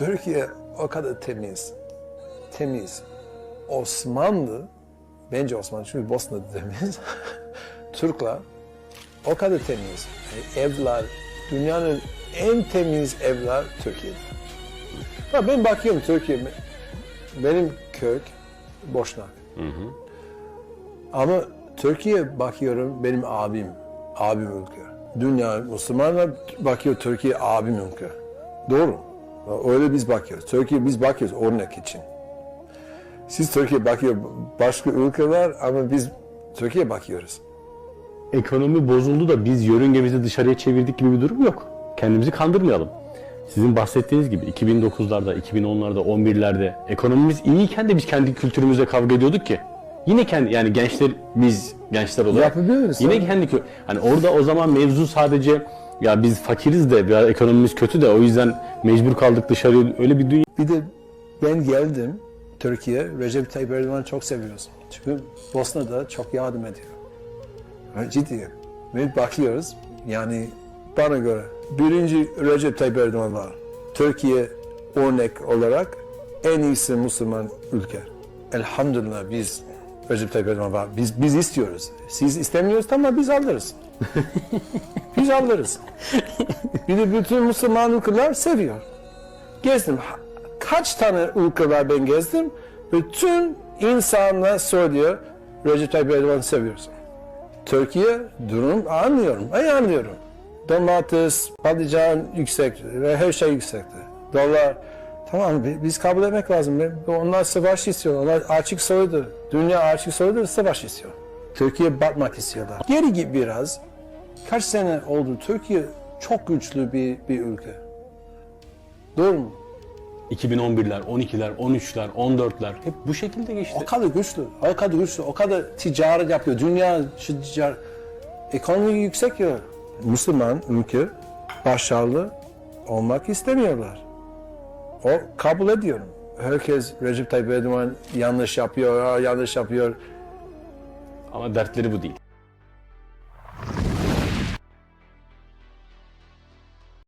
Türkiye o kadar temiz. Temiz. Osmanlı, bence Osmanlı çünkü Bosna'da temiz. Türkler o kadar temiz. Yani evler, dünyanın en temiz evler Türkiye'de. Ha, ben bakıyorum Türkiye, benim kök Boşnak. Ama Türkiye bakıyorum benim abim, abim ülke. Dünya Müslümanlar bakıyor Türkiye abim ülke. Doğru. Öyle biz bakıyoruz. Türkiye biz bakıyoruz örnek için. Siz Türkiye bakıyor başka ülkeler ama biz Türkiye bakıyoruz. Ekonomi bozuldu da biz yörüngemizi dışarıya çevirdik gibi bir durum yok. Kendimizi kandırmayalım. Sizin bahsettiğiniz gibi 2009'larda, 2010'larda, 11'lerde ekonomimiz iyiyken de biz kendi kültürümüzle kavga ediyorduk ki. Yine kendi yani gençler biz gençler olarak Yapabiliriz yine kendi hani orada o zaman mevzu sadece ya biz fakiriz de biraz ekonomimiz kötü de o yüzden mecbur kaldık dışarıya öyle bir dünya Bir de ben geldim Türkiye, Recep Tayyip Erdoğan'ı çok seviyoruz. Çünkü Bosna'da çok yardım ediyor. Ha, Ciddiyim. Ve bakıyoruz, yani bana göre birinci Recep Tayyip Erdoğan var. Türkiye örnek olarak en iyisi Müslüman ülke. Elhamdülillah biz Tayyip Erdoğan var. Biz, biz istiyoruz. Siz istemiyoruz ama biz alırız. biz alırız. Bir de bütün Müslüman ülkeler seviyor gezdim. Kaç tane ülkeler ben gezdim. Bütün insanlar söylüyor Recep Tayyip Erdoğan'ı seviyorsun. Türkiye durum anlıyorum. Ay anlıyorum. Domates, patlıcan yüksek ve her şey yüksekti. Dolar tamam bi- biz kabul etmek lazım. Onlar savaş istiyor. Onlar açık soyudur. Dünya açık soyudur savaş istiyor. Türkiye batmak istiyorlar. Geri git biraz. Kaç sene oldu? Türkiye çok güçlü bir, bir ülke. Doğru mu? 2011'ler, 12'ler, 13'ler, 14'ler hep bu şekilde geçti. O kadar güçlü, o kadar güçlü, o kadar ticaret yapıyor. Dünya ticaret, ekonomi yüksek ya. Müslüman ülke başarılı olmak istemiyorlar. O kabul ediyorum. Herkes Recep Tayyip Erdoğan yanlış yapıyor, yanlış yapıyor. Ama dertleri bu değil.